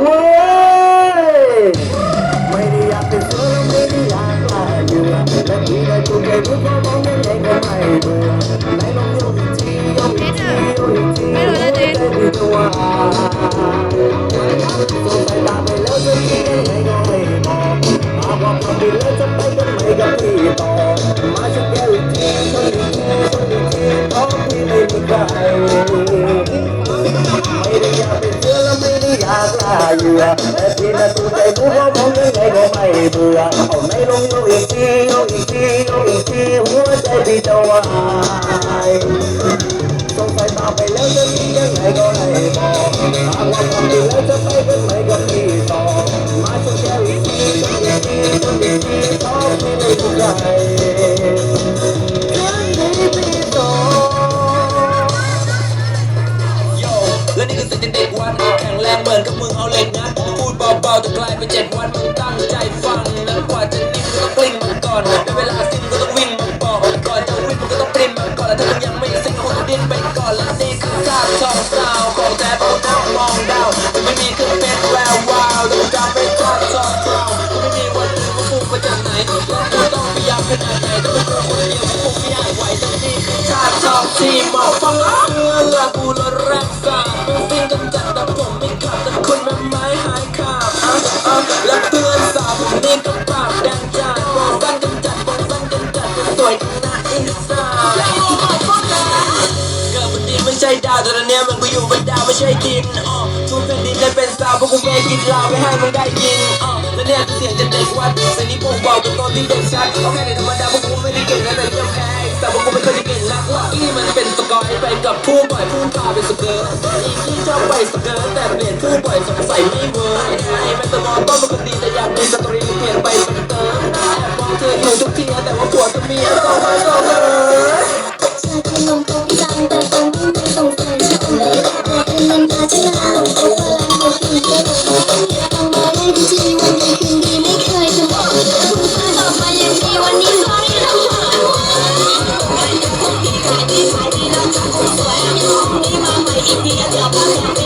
เว้ยไม่ได้อยากเป็นเสือไม่ได้อยากล่าเหยื่อแต่ที่ได้ถูกใจทุกคนมองยังไงก็ไม่เบื่อไหนลองโยกอีกทีโยกอีกทีโยกอีกทีหัวใจมีตัวสงสัยตาไปแล้วจะคิดยังไงก็ไม่บอกหากว่าความดีแล้วจะไปกันไหมกับพี่ต่อ ยากล่าเหยื่อแต่ที่น่าตัวใจกูเพราะมองยังไงก็ไม่เบื่อเอาไม่ลงโยอีกทีโยอีกทีโยอีกทีหัวใจพี่จะวายสงสัยตาไปแล้วจะมียังไงก็ไห้บอกหากว่าทำดีแล้วจะไปกันไหมก็ และนี่คือสิ่งที่เด็กวัดแข็งแรงเหมือนกับมึงเอาเหล็กงัดพูดเบาๆจะกลายเป็นเจ็ดวันมึงตั้งใจ อยมันกูอยู่บนดาวไม่ใช่ดินทุกแผ่นดินได้เป็นสาวพราะกูไม่กินล้าไม่ให้มึงได้ยินและเนี่ยคือเสียงจากเด็กวัดเป็นนี้ผมบอกเป็นตอนที่เด็กชัดเขาแค่ในธรรมดาพวกกูไม่ได้เก่งนะแต่ยังแพ้แต่พวกกูไม่เคยได้เก่งนักว่าที่มันเป็นสกอร์ไปกับผู้บ่อยผู้พาเป็นสเกิร์ตอีกที่ชอบไปสเกิร์ตแต่เปลี่ยนผู้บ่อยสงสัยไม่เวิร์กไอ้แม่ตะมอต้นเป็นคนดีแต่อยากมีสตรีเปลี่ยนไปสเกิร์ตแอบมองเธออยู่ทุกทีแต่ว่าผัวกับเมีองมาต้องเลย Y ya te apagas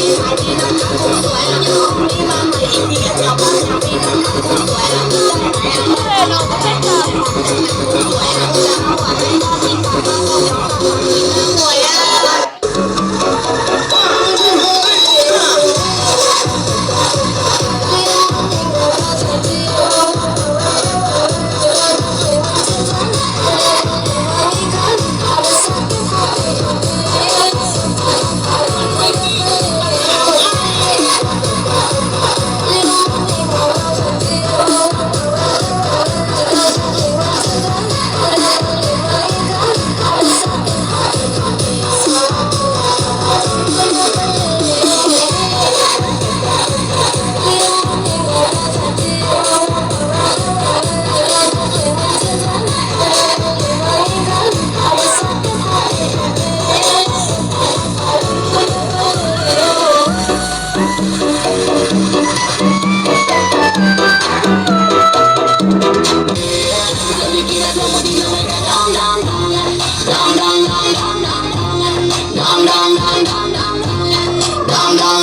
ที่ข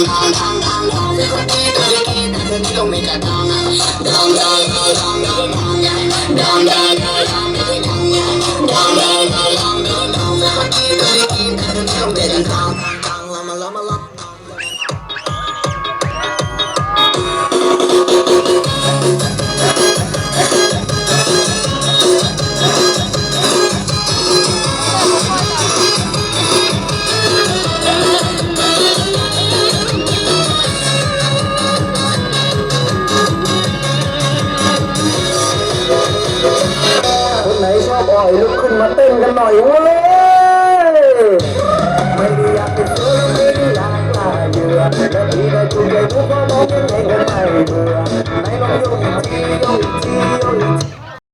dong dong dong dong dong Kiddle kiddle kiddle make a dong dong dong dong dong dong dong dong เต้นกันหน่อยเว้ยไม่ได้อยากเป็นเธอไม่ได้อยากตายเยื่อแต่พี่ได้จูบใจผู้ก็มองเห็นเองกันไม่เบื่อไหนลองยกอีกยกอีก